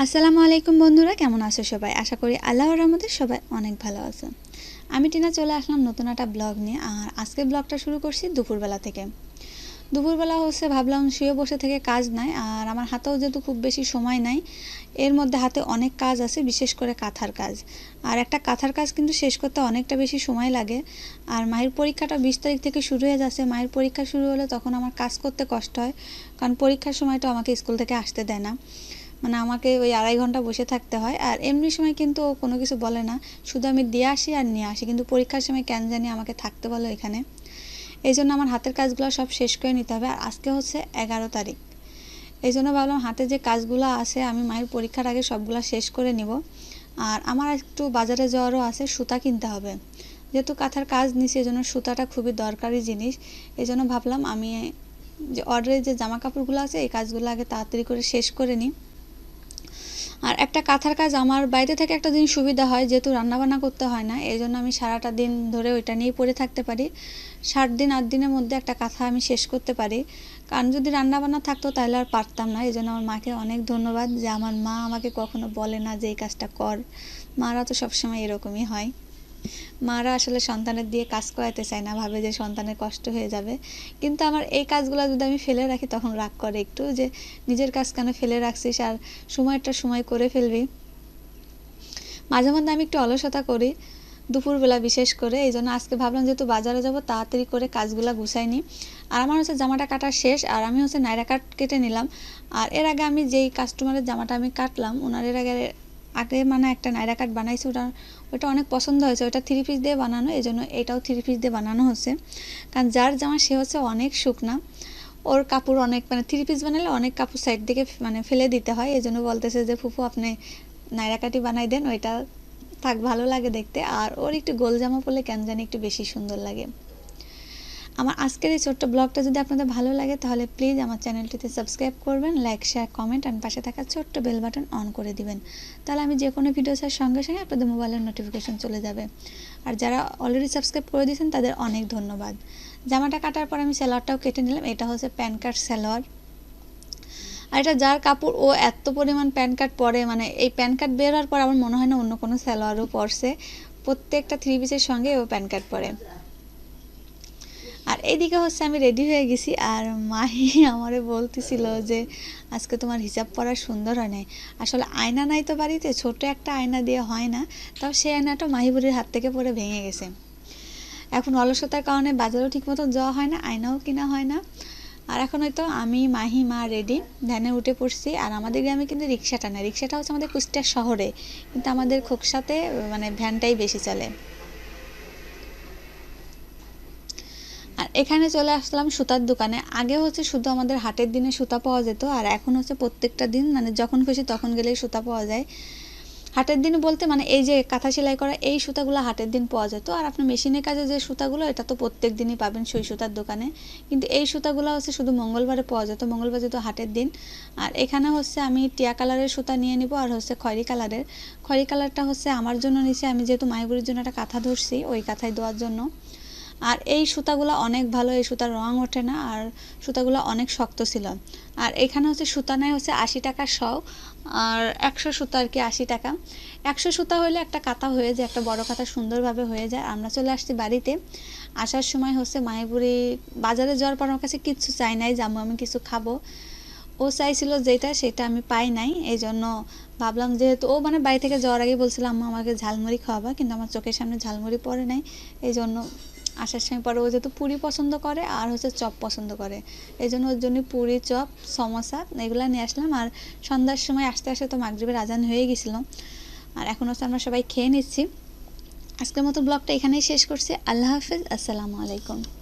আসসালামু আলাইকুম বন্ধুরা, কেমন আছো সবাই? আশা করি আল্লাহর রহমতে সবাই অনেক ভালো আছে আমি টিনা চলে আসলাম নতুন একটা ব্লগ নিয়ে, আর আজকে ব্লগটা শুরু করছি দুপুরবেলা থেকে। দুপুরবেলা হচ্ছে ভাবলাম শুয়ে বসে থেকে কাজ নাই, আর আমার হাতেও যেহেতু খুব বেশি সময় নাই, এর মধ্যে হাতে অনেক কাজ আছে, বিশেষ করে কাঁথার কাজ। আর একটা কাঁথার কাজ কিন্তু শেষ করতে অনেকটা বেশি সময় লাগে। আর মায়ের পরীক্ষাটা বিশ তারিখ থেকে শুরু হয়ে যাচ্ছে, মায়ের পরীক্ষা শুরু হলে তখন আমার কাজ করতে কষ্ট হয়, কারণ পরীক্ষার সময়টা আমাকে স্কুল থেকে আসতে দেয় না। মানে আমাকে ওই আড়াই ঘণ্টা বসে থাকতে হয়। আর এমনি সময় কিন্তু ও কোনো কিছু বলে না। শুধু আমি দিয়ে আসি আর নিয়ে আসি। কিন্তু পরীক্ষার সময় কেন জানি আমাকে থাকতে বলো এখানে এই জন্য আমার হাতের কাজগুলো সব শেষ করে নিতে হবে। আর আজকে হচ্ছে এগারো তারিখ। এই জন্য ভাবলাম হাতে যে কাজগুলো আছে, আমি মায়ের পরীক্ষার আগে সবগুলো শেষ করে নিব। আর আমার একটু বাজারে যাওয়ারও আছে, সুতা কিনতে হবে। যেহেতু কাঁথার কাজ নিছি, এই জন্য সুতাটা খুবই দরকারি জিনিস। এই জন্য ভাবলাম আমি যে অর্ডারের যে জামা কাপড়গুলো আছে, এই কাজগুলো আগে তাড়াতাড়ি করে শেষ করে নিই। আর একটা কাঁথার কাজ, আমার বাইরে থেকে একটা দিন সুবিধা হয়, যেহেতু রান্নাবান্না করতে হয় না এই জন্য আমি সারাটা দিন ধরে ওইটা নিয়ে পড়ে থাকতে পারি। ষাট দিন, আট দিনের মধ্যে একটা কাঁথা আমি শেষ করতে পারি। কারণ যদি রান্নাবান্না থাকতো তাহলে আর পারতাম না এই জন্য আমার মাকে অনেক ধন্যবাদ যে আমার মা আমাকে কখনো বলে না যে এই কাজটা কর। মারা তো সবসময় এরকমই হয়। মারা আসলে সন্তানের দিয়ে কাজ করাতে চায় না, ভাবে যে সন্তানের কষ্ট হয়ে যাবে। কিন্তু আমার এই কাজগুলো যদি আমি ফেলে রাখি, তখন রাগ করে একটু যে নিজের কাজ কেন ফেলে রাখছিস আর সময়টা সময় করে ফেলবি। মাঝে মধ্যে আমি একটু অলসতা করি দুপুরবেলা বিশেষ করে এই জন্য আজকে ভাবলাম যেহেতু বাজারে যাব, তাড়াতাড়ি করে কাজগুলো গুছাই নিই। আর আমার হচ্ছে জামাটা কাটা শেষ, আর আমি হচ্ছে নাইরা কাট কেটে নিলাম। আর এর আগে আমি যেই কাস্টমারের জামাটা আমি কাটলাম ওনার এর আগে আগে মানে একটা নাইরা কাট বানাইছি, ওটা ওটা অনেক পছন্দ হয়েছে। ওটা থ্রি পিস দিয়ে বানানো এই জন্য এটাও থ্রি পিস দিয়ে বানানো হচ্ছে। কারণ যার জামা, সে হচ্ছে অনেক শুকনা। ওর কাপড় অনেক মানে থ্রি পিস বানালে অনেক কাপড় সাইড দিকে মানে ফেলে দিতে হয়। এই জন্য বলতেছে যে, ফুফু, আপনি নাইরা কাটি বানাই দেন, ওইটা থাক, ভালো লাগে দেখতে। আর ওর একটু গোল জামা পরলে কেন জানি একটু বেশি সুন্দর লাগে। আমার আজকের এই ছোট্ট ব্লগটা যদি আপনাদের ভালো লাগে, তাহলে প্লিজ আমার চ্যানেলটিতে সাবস্ক্রাইব করবেন লাইক শেয়ার কমেন্ট আর পাশে থাকা ছোট্ট বেল বাটন অন করে দিবেন। তাহলে আমি যে কোনো ভিডিও ছাড়ার সঙ্গে সঙ্গে আপনাদের মোবাইলের নোটিফিকেশন চলে যাবে। আর যারা অলরেডি সাবস্ক্রাইব করে দিয়েছেন, তাদের অনেক ধন্যবাদ। জামাটা কাটার পর আমি স্যালোয়ারটাও কেটে নিলাম, এটা হচ্ছে প্যান কার্ড স্যালোয়ার আর এটা যার কাপড়, ও এত পরিমাণ প্যান কার্ড পরে মানে এই প্যান কার্ড বের হওয়ার পর আমার মনে হয় না অন্য কোনো স্যালোয়ারও পরছে। প্রত্যেকটা থ্রি পিসের সঙ্গে ও প্যান কার্ড পরে। আর এদিকে হচ্ছে আমি রেডি হয়ে গেছি। আর মাহি আমারে বলতেছিল যে, আজকে তোমার হিসাব পরা সুন্দর হয় নাই। আসলে আয়না নাই তো বাড়িতে ছোট একটা আয়না দিয়ে হয় না। তাও সেই আয়নাটা মাহিবুরির হাত থেকে পরে ভেঙে গেছে। এখন অলসতার কারণে বাজারও ঠিক মতো যাওয়া হয় না, আয়নাও কিনা হয় না। আর এখন হয়তো আমি, মাহি, মা রেডি ভ্যানে উঠে পড়ছি। আর আমাদের গ্রামে কিন্তু রিক্সাটা না রিক্সাটা হচ্ছে আমাদের কুষ্টিয়া শহরে। কিন্তু আমাদের খোকসাতে মানে ভ্যানটাই বেশি চলে। এখানে চলে আসলাম সুতার দোকানে। আগে হচ্ছে শুধু আমাদের হাটের দিনে সুতা পাওয়া যেত, আর এখন হচ্ছে প্রত্যেকটা দিন মানে যখন খুশি তখন গেলেই সুতা পাওয়া যায়। হাটের দিন বলতে মানে এই যে কাঁথা সেলাই করা, এই সুতাগুলো হাটের দিন পাওয়া যেত। আর আপনার মেশিনের কাজে যে সুতাগুলো, এটা তো প্রত্যেক দিনই পাবেন সেই সুতার দোকানে। কিন্তু এই সুতাগুলো হচ্ছে শুধু মঙ্গলবারে পাওয়া যেত, মঙ্গলবার যেহেতু হাটের দিন। আর এখানে হচ্ছে আমি টিয়া কালারের সুতা নিয়ে নিব, আর হচ্ছে খয়রি কালারের। খয়রি কালারটা হচ্ছে আমার জন্য নিছি আমি যেহেতু মাইবুরির জন্য একটা কাঁথা ধরছি, ওই কাঁথায় দেওয়ার জন্য। আর এই সুতাগুলো অনেক ভালো, এই সুতার রং ওঠে না, আর সুতাগুলো অনেক শক্ত ছিল। আর এখানে হচ্ছে সুতা নেয় হচ্ছে আশি টাকা শ আর একশো সুতা আর কি আশি টাকা। একশো সুতা হলে একটা কাতা হয়ে যায়, একটা বড় কাতা সুন্দরভাবে হয়ে যায়। আমরা চলে আসছি বাড়িতে। আসার সময় হচ্ছে মায়াপুরি বাজারে যাওয়ার পর আমার কাছে কিচ্ছু চাই নাই যাব আমি কিছু খাব। ও চাইছিল যেটা, সেটা আমি পাই নাই। এই জন্য ভাবলাম যেহেতু ও মানে বাড়ি থেকে যাওয়ার আগে বলছিলাম আমাকে ঝালমুড়ি খাওয়াবা। কিন্তু আমার চোখের সামনে ঝালমুড়ি পড়ে নাই। এই জন্য আসার সময় পরে ও যেহেতু পুরি পছন্দ করে আর হচ্ছে চপ পছন্দ করে। এই জন্য ওর জন্য পুরি, চপ, সমোসা এগুলো নিয়ে আসলাম আর সন্ধ্যার সময় আসতে আসতে তো মাগরীবের আজান হয়ে গেছিল। আর এখন হচ্ছে আমরা সবাই খেয়ে নিচ্ছি। আজকের মতো ব্লগটা এখানেই শেষ করছি। আল্লাহ হাফিজ। আসসালামু আলাইকুম।